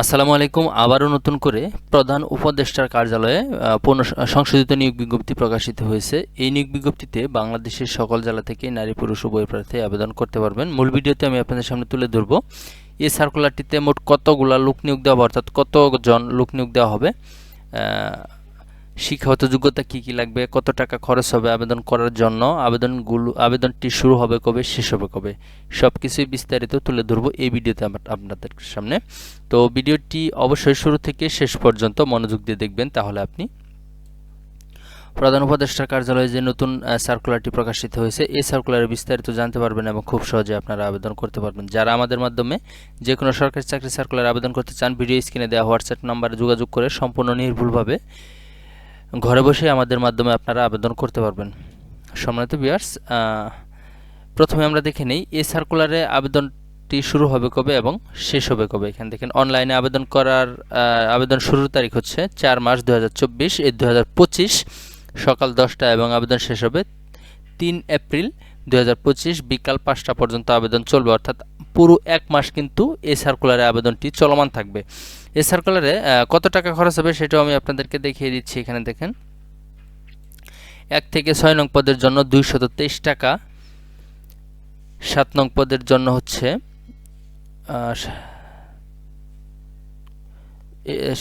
আসসালামু আলাইকুম। আবারও নতুন করে প্রধান উপদেষ্টার কার্যালয়ে সংশোধিত নিয়োগ বিজ্ঞপ্তি প্রকাশিত হয়েছে। এই নিয়োগ বিজ্ঞপ্তিতে বাংলাদেশের সকল জেলা থেকে নারী, পুরুষ, উভয় প্রার্থী আবেদন করতে পারবেন। মূল ভিডিওতে আমি আপনাদের সামনে তুলে ধরব। এই সার্কুলারটিতে মোট কতগুলা লোক নিয়োগ দেওয়া হবে, অর্থাৎ কতজন লোক নিয়োগ দেওয়া হবে? শিক্ষাগত যোগ্যতা কি কি লাগবে? কত টাকা খরচ হবে আবেদন করার জন্য? আবেদনগুলো, আবেদনটি শুরু হবে কবে, শেষ হবে কবে? সব কিছুই বিস্তারিত তুলে ধরবো এই ভিডিওতে আপনাদের সামনে। তো ভিডিওটি অবশ্যই শুরু থেকে শেষ পর্যন্ত মনোযোগ দিয়ে দেখবেন, তাহলে আপনি প্রধান উপদেষ্টার কার্যালয়ে যে নতুন সার্কুলারটি প্রকাশিত হয়েছে, এই সার্কুলারে বিস্তারিত জানতে পারবেন এবং খুব সহজে আপনারা আবেদন করতে পারবেন। যারা আমাদের মাধ্যমে যে কোনো সরকারি চাকরি সার্কুলার আবেদন করতে চান, ভিডিও স্ক্রিনে দেওয়া হোয়াটসঅ্যাপ নাম্বারে যোগাযোগ করে সম্পূর্ণ নির্ভুলভাবে ঘরে বসে আমাদের মাধ্যমে আপনারা আবেদন করতে পারবেন। সম্মানিত বিয়ার্স প্রথমে আমরা দেখে নেই এই সার্কুলারে আবেদনটি শুরু হবে কবে এবং শেষ হবে কবে? এখানে দেখেন অনলাইনে আবেদন করার আবেদন শুরুর তারিখ হচ্ছে চার মাস দু হাজার চব্বিশ সকাল দশটা এবং আবেদন শেষ হবে তিন এপ্রিল দু হাজার পঁচিশ বিকাল পাঁচটা পর্যন্ত আবেদন চলবে। অর্থাৎ পুরো এক মাস কিন্তু এই সার্কুলারে আবেদনটি চলমান থাকবে। এই সার্কুলারে কত টাকা খরচ হবে সেটাও আমি আপনাদেরকে দেখিয়ে দিচ্ছি এখানে দেখেন। এক থেকে ছয় নং পদের জন্য দুইশত তেইশ টাকা। সাত নং পদের জন্য হচ্ছে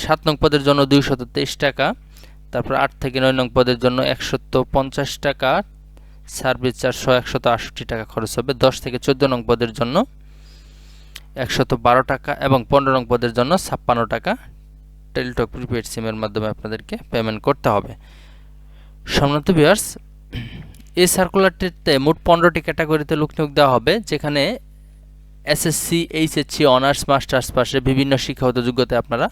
সাত নং পদের জন্য দুইশত তেইশ টাকা। তারপর আট থেকে নয় নং পদের জন্য একশত পঞ্চাশ টাকা। সার্ভিস চারশো একশত আটষট্টি টাকা খরচ হবে। দশ থেকে চোদ্দ নং পদের জন্য একশত বারো টাকা এবং পনেরো নং পদের জন্য ছাপ্পান্ন টাকা টেলিটক প্রিপেড সিমের মাধ্যমে আপনাদেরকে পেমেন্ট করতে হবে। সম্মানিত ভিউয়ার্স এই সার্কুলারটিতে মোট পনেরোটি ক্যাটাগরিতে লোক নিয়োগ দেওয়া হবে, যেখানে এসএসসি এইচএসসি অনার্স মাস্টার্স পাশে বিভিন্ন শিক্ষাগত যোগ্যতায় আপনারা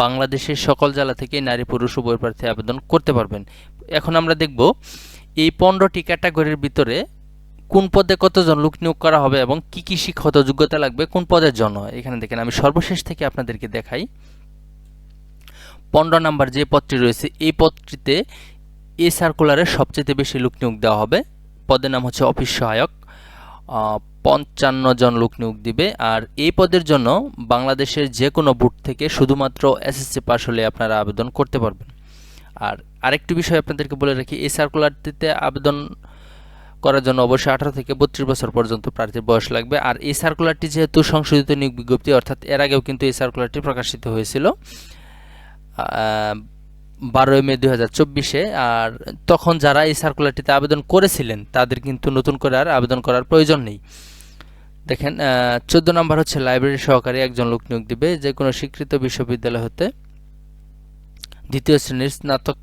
বাংলাদেশের সকল জেলা থেকে নারী, পুরুষ, উভয় প্রার্থী আবেদন করতে পারবেন। এখন আমরা দেখব এই পনেরোটি ক্যাটাগরির ভিতরে কোন পদে কতজন লোক নিয়োগ করা হবে এবং কি কি শিক্ষাগত যোগ্যতা লাগবে, কোন পদের জন্য? এখানে দেখেন, আমি সর্বশেষ থেকে আপনাদেরকে দেখাই। পনেরো নাম্বার যে পদটি রয়েছে, এই পদটিতে এ সার্কুলারে সবচেয়ে বেশি লোক নিয়োগ দেওয়া হবে। পদের নাম হচ্ছে অফিস সহায়ক। পঞ্চান্ন জন লোক নিয়োগ দিবে। আর এই পদের জন্য বাংলাদেশের যে কোনো বুট থেকে শুধুমাত্র এসএসসি পাস হলে আপনারা আবেদন করতে পারবেন। আর আরেকটি বিষয় আপনাদেরকে বলে রাখি, এই সার্কুলারটিতে আবেদন করার জন্য অবশ্যই আঠারো থেকে বত্রিশ বছর পর্যন্ত প্রার্থীর বয়স লাগবে। আর এই সার্কুলারটি যেহেতু সংশোধিত নিয়োগ বিজ্ঞপ্তি, অর্থাৎ এর আগেও কিন্তু এই সার্কুলারটি প্রকাশিত হয়েছিল বারোই মে হাজার চব্বিশে। আর তখন যারা এই সার্কুলারটিতে আবেদন করেছিলেন, তাদের কিন্তু নতুন করে আর আবেদন করার প্রয়োজন নেই। দেখেন চোদ্দ নম্বর হচ্ছে লাইব্রেরি সহকারী একজন লোক নিয়োগ দিবে যে কোনো স্বীকৃত বিশ্ববিদ্যালয় হতে। দ্বিতীয় শ্রেণির স্নাতক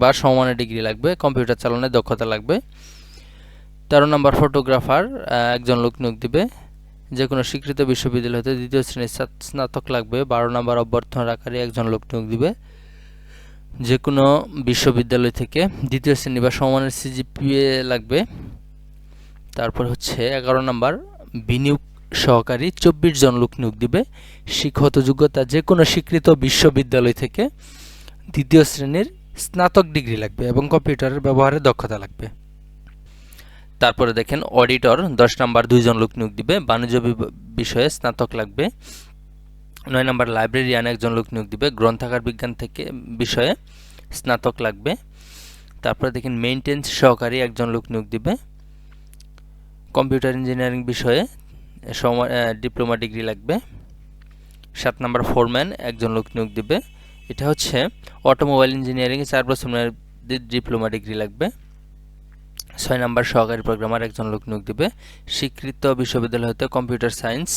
বা সমমানের ডিগ্রি লাগবে, কম্পিউটার চালনায় দক্ষতা লাগবে। তেরো নম্বর ফটোগ্রাফার একজন লোক নিয়োগ দিবে। যে কোনো স্বীকৃত বিশ্ববিদ্যালয় হতে দ্বিতীয় শ্রেণির স্নাতক লাগবে, বারো নম্বর অভ্যর্থনাকারী একজন লোক নিয়োগ দিবে। যে কোনো বিশ্ববিদ্যালয় থেকে দ্বিতীয় শ্রেণি বা সমানের সিজিপিএ লাগবে। তারপর হচ্ছে এগারো নম্বর, বিনিয়োগ সহকারী চব্বিশ জন লোক নিয়োগ দিবে। শিক্ষত যোগ্যতা যে কোনো স্বীকৃত বিশ্ববিদ্যালয় থেকে দ্বিতীয় শ্রেণির স্নাতক ডিগ্রি লাগবে এবং কম্পিউটারের ব্যবহারে দক্ষতা লাগবে। তারপরে দেখেন, অডিটর, দশ নম্বর দুইজন লোক নিয়োগ দিবে। বাণিজ্য বিষয়ে স্নাতক লাগবে। নয় নম্বর লাইব্রেরিয়ান একজন লোক নিয়োগ দিবে। গ্রন্থাগার বিজ্ঞান থেকে বিষয়ে স্নাতক লাগবে। তারপরে দেখেন মেইনটেন্স সহকারী একজন লোক নিয়োগ দিবে। কম্পিউটার ইঞ্জিনিয়ারিং বিষয়ে ডিপ্লোমা ডিগ্রি লাগবে। সাত নম্বর ফোরম্যান একজন লোক নিয়োগ দিবে। এটা হচ্ছে অটোমোবাইল ইঞ্জিনিয়ারিংয়ে চার বছর ডিপ্লোমা ডিগ্রি লাগবে। ছয় নম্বর সহকারী প্রোগ্রামার একজন লোক নিয়োগ দিবে। স্বীকৃত বিশ্ববিদ্যালয় হতে কম্পিউটার সায়েন্স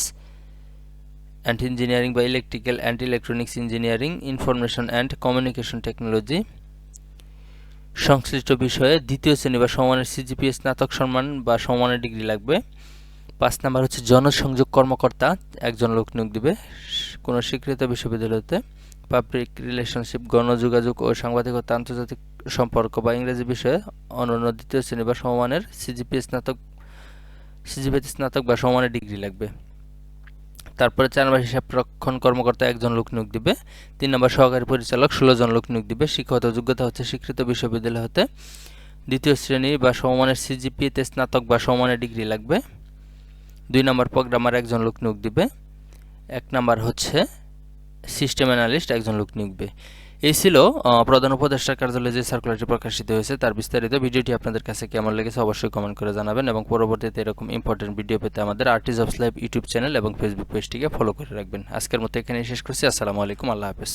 অ্যান্ড ইঞ্জিনিয়ারিং বা electrical and electronics engineering information and communication technology সংশ্লিষ্ট বিষয়ে দ্বিতীয় শ্রেণি বা সমানের সিজিপিএ স্নাতক সম্মান বা সমানের ডিগ্রি লাগবে। পাঁচ নাম্বার হচ্ছে জনসংযোগ কর্মকর্তা, একজন লোক নিয়োগ দিবে। কোনো স্বীকৃত বিশ্ববিদ্যালয়তে পাবলিক রিলেশনশিপ, গণযোগাযোগ ও সাংবাদিকতা আন্তর্জাতিক সম্পর্ক বা ইংরেজি বিষয়ে অনন্য দ্বিতীয় শ্রেণি বা সমমানের সিজিপি স্নাতক সিজিপিএতে স্নাতক বা সমমানের ডিগ্রি লাগবে। তারপরে চার নম্বর হিসাব রক্ষণ কর্মকর্তা একজন লোক নিয়োগ দিবে। তিন নম্বর সহকারী পরিচালক ষোলো জন লোক নিয়োগ দিবে। শিক্ষাগত যোগ্যতা হচ্ছে স্বীকৃত বিশ্ববিদ্যালয় হতে দ্বিতীয় শ্রেণি বা সমমানের সিজিপিএতে স্নাতক বা সমমানের ডিগ্রি লাগবে। দুই নম্বর প্রোগ্রামার একজন লোক নিয়োগ দিবে। এক নম্বর হচ্ছে সিস্টেম অ্যানালিস্ট একজন লোক নিয়োগবে। এই ছিল প্রধান উপদেষ্টার কার্যালয়ে যে সার্কুলারটি প্রকাশিত হয়েছে তার বিস্তারিত। ভিডিওটি আপনাদের কাছে কেমন লেগেছে অবশ্যই কমেন্ট করে জানাবেন এবং পরবর্তীতে এরকম ইম্পর্টেন্ট ভিডিও পেতে আমাদের artist of live YouTube channel এবং ফেসবুক পেজটিকে ফলো করে রাখবেন। আজকের মতো এখানে শেষ করছি। আসসালামু আলাইকুম, আল্লাহ হাফেজ।